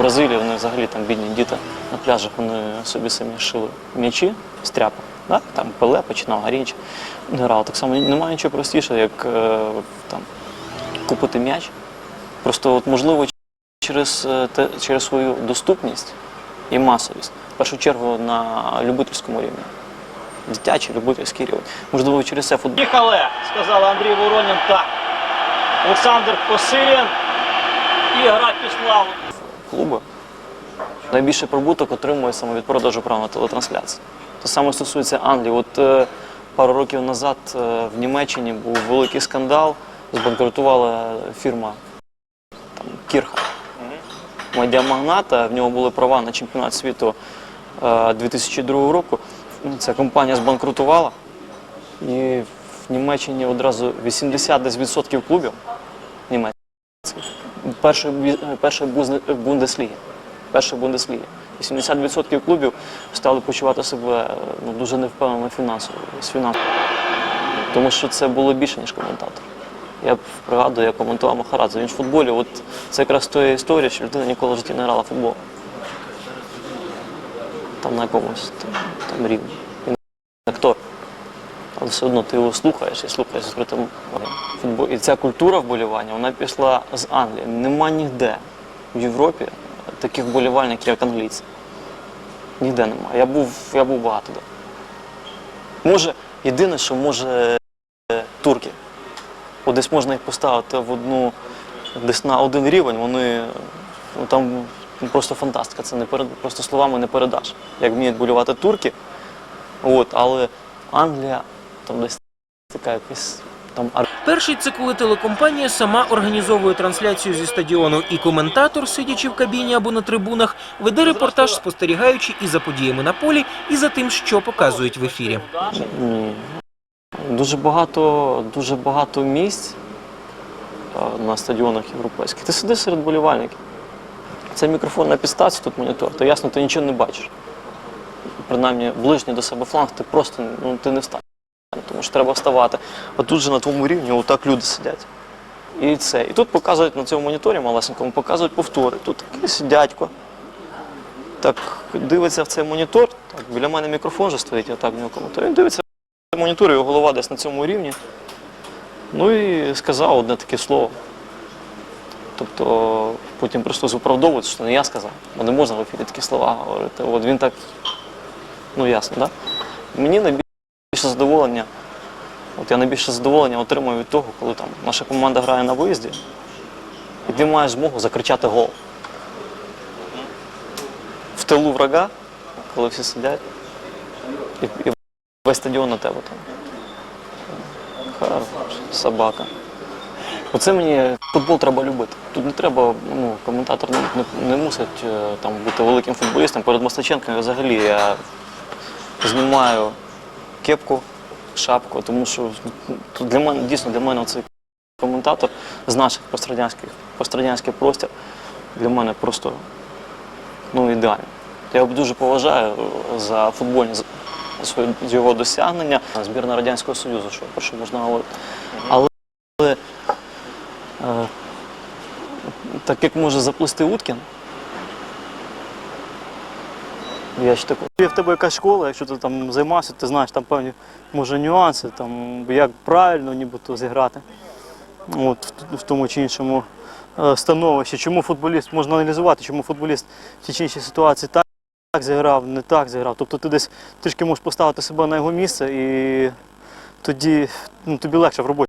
Бразилії вони взагалі там бідні діти на пляжах вони собі самі шили м'ячі з тряпок. Да? Там Пеле починав Гарінч грав. Так само немає нічого простішого, як е, там, купити м'яч. Просто от, можливо через, е, те, через свою доступність і масовість. В першу чергу на любительському рівні. Дитячий, любительський рівень. Можливо, через це футбол. Їхали, сказали Андрій Воронін. Так. Олександр Посилін. І гра пішла. Клуби найбільший прибуток отримує саме від продажу прав на телетрансляції. Те саме стосується Англії. От е, пару років назад е, в Німеччині був великий скандал, збанкрутувала фірма там, Кірха. Медіамагната, в нього були права на чемпіонат світу е, 2002 року. Ця компанія збанкрутувала. І в Німеччині одразу 80 десь відсотків клубів німецьких першої, Бундесліги. Першої Бундесліги. 80% клубів стали почувати себе ну, дуже невпевнено фінансово. з фінансово. Тому що це було більше, ніж коментатор. Я пригадую, я коментував Махарадзе. Він в футболі, от це якраз та історія, що людина ніколи в житті не грала в футбол. Там на якомусь там, там рівні. Але все одно ти його слухаєш і слухаєш з відкритим. Футбол. І ця культура вболівання вона пішла з Англії. Нема ніде в Європі таких вболівальників, як англійці. Ніде немає. Я був, я був багато де. Може, єдине, що може е, турки. От десь можна їх поставити в одну, десь на один рівень, вони ну, там просто фантастика. Це не перед, просто словами не передаш. Як вміють болювати турки. От, але Англія там десь така якась там Перший це коли телекомпанія сама організовує трансляцію зі стадіону, і коментатор, сидячи в кабіні або на трибунах, веде репортаж, спостерігаючи і за подіями на полі, і за тим, що показують в ефірі. Ні. Дуже багато, дуже багато місць на стадіонах європейських. Ти сидиш серед болівальників. Це мікрофон на підставці, тут монітор, то ясно, ти нічого не бачиш. Принаймні, ближній до себе фланг, ти просто ну, ти не встанеш, тому що треба вставати. А тут же на твоєму рівні отак люди сидять. І це. І тут показують на цьому моніторі малесенькому, показують повтори. Тут якийсь дядько. Так дивиться в цей монітор, так, біля мене мікрофон вже стоїть, я так в нього коментую. Він дивиться в монітор, його голова десь на цьому рівні. Ну і сказав одне таке слово. Тобто потім просто виправдовується, що не я сказав, бо не можна в ефірі такі слова говорити. От він так, ну ясно, так? Да? Мені найбільше задоволення, от я найбільше задоволення отримую від того, коли там наша команда грає на виїзді, і ти маєш змогу закричати гол. В тилу врага, коли всі сидять, і, і весь стадіон на тебе там. Хорош, собака. Оце мені футбол треба любити. Тут не треба, ну, коментатор не, не, не мусить е, там, бути великим футболістом. Перед Мостаченком взагалі я знімаю кепку, шапку, тому що для мене дійсно для мене цей коментатор з наших пострадянських пострадянський простір для мене просто ну, ідеально. Я дуже поважаю за футбольні з- його досягнення. Збірна Радянського Союзу, що про що можна говорити. Але е, так як може заплисти Уткін, я ще такий. Є в тебе якась школа, якщо ти там займався, ти знаєш там певні може нюанси, там, як правильно нібито зіграти от, в, в тому чи іншому е, становищі. Чому футболіст можна аналізувати, чому футболіст в тій чи іншій ситуації так, так зіграв, не так зіграв. Тобто ти десь трішки можеш поставити себе на його місце і тоді ну, тобі легше в роботі.